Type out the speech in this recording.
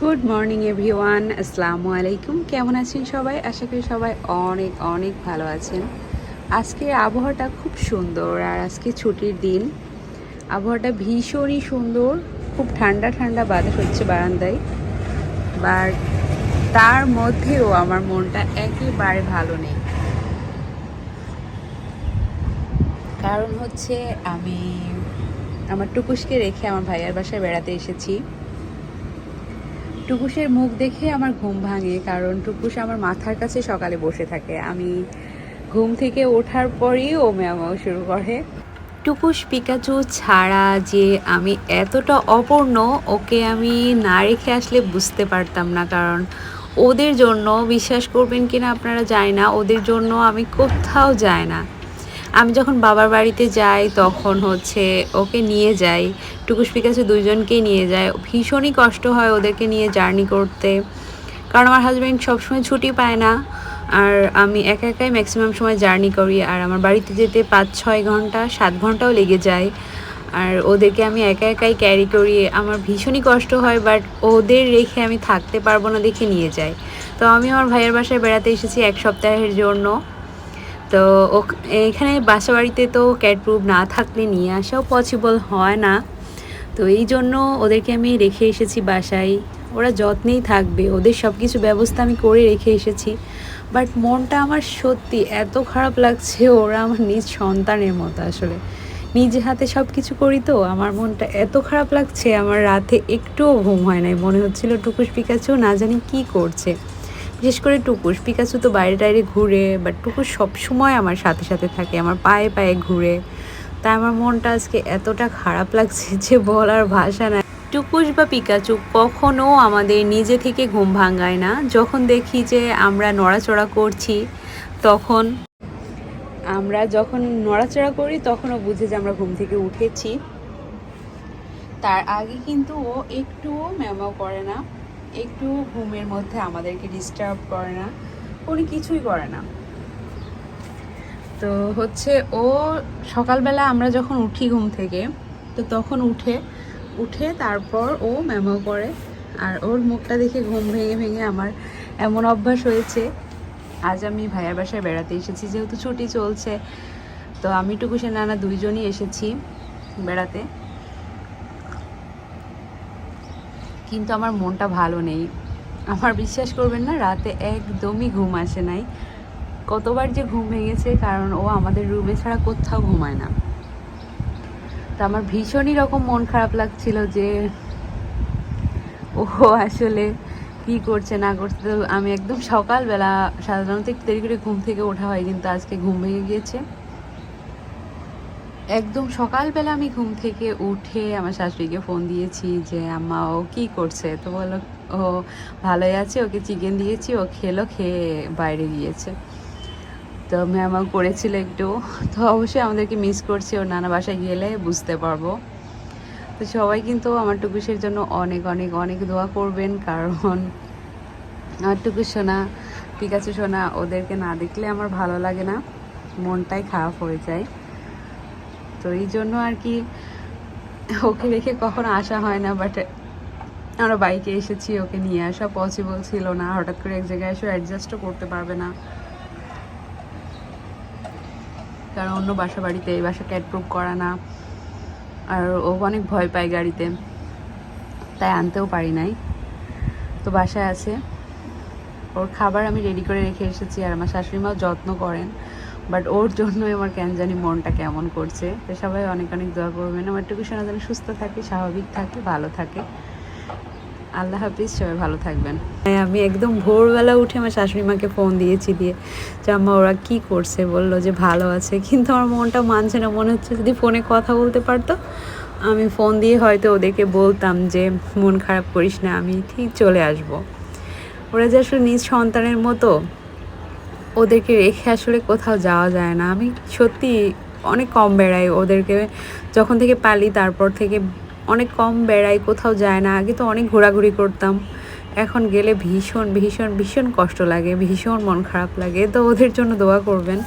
Good morning everyone আসসালামু আলাইকুম কেমন আছেন সবাই? আশা করি সবাই অনেক অনেক ভালো আছেন। আজকের আবহাওয়াটা খুব সুন্দর আর আজকে ছুটির দিন। আবহাওয়াটা ভীষণই সুন্দর। খুব ঠান্ডা ঠান্ডা বাতাস হচ্ছে বারান্দায়। বাট তার মধ্যেও আমার মনটা একেবারে ভালো নেই। কারণ হচ্ছে আমি আমার টুকুসকে রেখে আমার ভাইয়ার বাসায় বেড়াতে এসেছি। টুকুসের মুখ দেখে আমার ঘুম ভাঙে, কারণ টুকুস আমার মাথার কাছে সকালে বসে থাকে। আমি ঘুম থেকে ওঠার পরেই ও ম্যামাও শুরু করে। টুকুস পিকাচু ছাড়া যে আমি এতটা অপূর্ণ, ওকে আমি না রেখে আসলে বুঝতে পারতাম না, কারণ ওদের জন্য, বিশ্বাস করবেন কিনা আপনারা যায় না, ওদের জন্য আমি কোথাও যাই না। আমি যখন বাবার বাড়িতে যাই, তখন হচ্ছে ওকে নিয়ে যাই। টুকুস পিকাসে দুইজনকেই নিয়ে যায়। ভীষণই কষ্ট হয় ওদেরকে নিয়ে জার্নি করতে। কারণ আমার হাজব্যান্ড সবসময় ছুটি পায় না। আর আমি একা একাই ম্যাক্সিমাম সময় জার্নি করি। আর আমার বাড়িতে যেতে পাঁচ ছয় ঘণ্টা, সাত ঘন্টাও লেগে যায়। আর ওদেরকে আমি একা একাই ক্যারি করি। আমার ভীষণই কষ্ট হয় বাট ওদের রেখে আমি থাকতে পারব না দেখে নিয়ে যাই। তো আমি আমার ভাইয়ের বাসায় বেড়াতে এসেছি এক সপ্তাহের জন্য। তো এখানে বাসা বাড়িতে তো ক্যাট প্রুফ না থাকলে নিয়ে আসাও পসিবল হয় না। তো এই জন্য ওদেরকে আমি রেখে এসেছি বাসায়। ওরা যত্নেই থাকবে। ওদের সব কিছু ব্যবস্থা আমি করে রেখে এসেছি। বাট মনটা আমার সত্যি এত খারাপ লাগছে, ওরা আমার নিজ সন্তানের মতো আসলে। নিজে হাতে সব কিছু করি তো, আমার মনটা এত খারাপ লাগছে, আমার রাতে একটুও ঘুম হয় নাই। মনে হচ্ছিল টুকুস পিকাচু না জানি কি করছে। বিশেষ করে টুকুস পিকাচু তো বাইরে টাইরে ঘুরে বাট টুকুস সবসময় আমার সাথে সাথে থাকে, আমার পায়ে পায়ে ঘুরে। তাই আমার মনটা আজকে এতটা খারাপ লাগছে যে বলার ভাষা নাই। টুকুস বা পিকাচু কখনো আমাদের নিজে থেকে ঘুম ভাঙায় না। যখন দেখি যে আমরা নড়াচড়া করছি, তখন আমরা যখন নড়াচড়া করি, তখনও বুঝে যে আমরা ঘুম থেকে উঠেছি। তার আগে কিন্তু ও একটুও ম্যামাও করে না। একটু ঘুমের মধ্যে আমাদেরকে ডিস্টার্ব করে না। উনি কিছুই করে না। তো হচ্ছে ও সকালবেলা আমরা যখন উঠি ঘুম থেকে, তো তখন উঠে উঠে তারপর ও ম্যামাও করে। আর ওর মুখটা দেখে ঘুম ভেঙে ভেঙে আমার এমন অভ্যাস হয়েছে। আজ আমি ভাইয়ার বাসায় বেড়াতে এসেছি, যেহেতু ছুটি চলছে। তো আমি টুকুসে নানা দুইজনই এসেছি বেড়াতে। কিন্তু আমার মনটা ভালো নেই। আমার বিশ্বাস করবেন না, রাতে একদমই ঘুম আসে নাই। কতবার যে ঘুম ভেঙেছে, কারণ ও আমাদের রুমে ছাড়া কোথাও ঘুমায় না। তা আমার ভীষণই রকম মন খারাপ লাগছিল যে ও আসলে কি করছে, না করছে। তো আমি একদম সকালবেলা, সাধারণত একটু দেরি করে ঘুম থেকে ওঠা হয়, কিন্তু আজকে ঘুম ভেঙে গিয়েছে। একদম সকালবেলা আমি ঘুম থেকে উঠে আমার শাশুড়িকে ফোন দিয়েছি যে, আম্মা, ও কি করছে? তো বলো ও ভালোই আছে, ওকে চিকেন দিয়েছি, ও খেলো, খেয়ে বাইরে গিয়েছে। তো ম্যামও করেছিল একটু। তো অবশ্যই আমাদেরকে মিস করছে, ওর নানা বাসায় গেলে বুঝতে পারব। তো সবাই কিন্তু আমার টুকুসের জন্য অনেক অনেক অনেক দোয়া করবেন, কারণ আমার টুকুস সোনা, পিকাচু সোনা, ওদেরকে না দেখলে আমার ভালো লাগে না। মনটাই খারাপ হয়ে যায়। তো এই জন্য আর কি ওকে রেখে কখনো আসা হয় না বাট আমরা বাইকে এসেছি ওকে নিয়ে আসা পসিবল ছিল না। হঠাৎ করে এক জায়গায় এসে অ্যাডজাস্টও করতে পারবে না। কারণ অন্য বাসা বাড়িতে এই বাসা ক্যাট প্রুফ করা না। আর ও অনেক ভয় পায় গাড়িতে। তাই আনতেও পারি নাই। তো বাসায় আছে। ওর খাবার আমি রেডি করে রেখে এসেছি আর আমার শাশুড়ি মাও যত্ন করেন। বাট ওর জন্যই আমার কেন জানি মনটা কেমন করছে। তো সবাই অনেক অনেক দোয়া করবেন। আমার টুকু শোনা যেন সুস্থ থাকে, স্বাভাবিক থাকে, ভালো থাকে। আল্লাহ হাফিজ, সবাই ভালো থাকবেন। আমি একদম ভোরবেলা উঠে আমার শাশুড়ি মাকে ফোন দিয়েছি দিয়ে যে, আম্মা, ওরা কি করছে? বলল যে, ভালো আছে। কিন্তু আমার মনটা মানছে না। মনে হচ্ছে যদি ফোনে কথা বলতে পারতো, আমি ফোন দিয়ে হয়তো ওদেরকে বলতাম যে, মন খারাপ করিস না, আমি ঠিক চলে আসব। ওরা যে আসলে নিজ সন্তানের মতো ওদেরকে রেখে আসলে কোথাও যাওয়া যায় না। আমি সত্যি অনেক কম বেড়াই ওদেরকে। যখন থেকে পালি, তারপর থেকে অনেক কম বেড়াই, কোথাও যায় না। আগে তো অনেক ঘোরাঘুরি করতাম। এখন গেলে ভীষণ ভীষণ ভীষণ কষ্ট লাগে, ভীষণ মন খারাপ লাগে। তো ওদের জন্য দোয়া করবেন।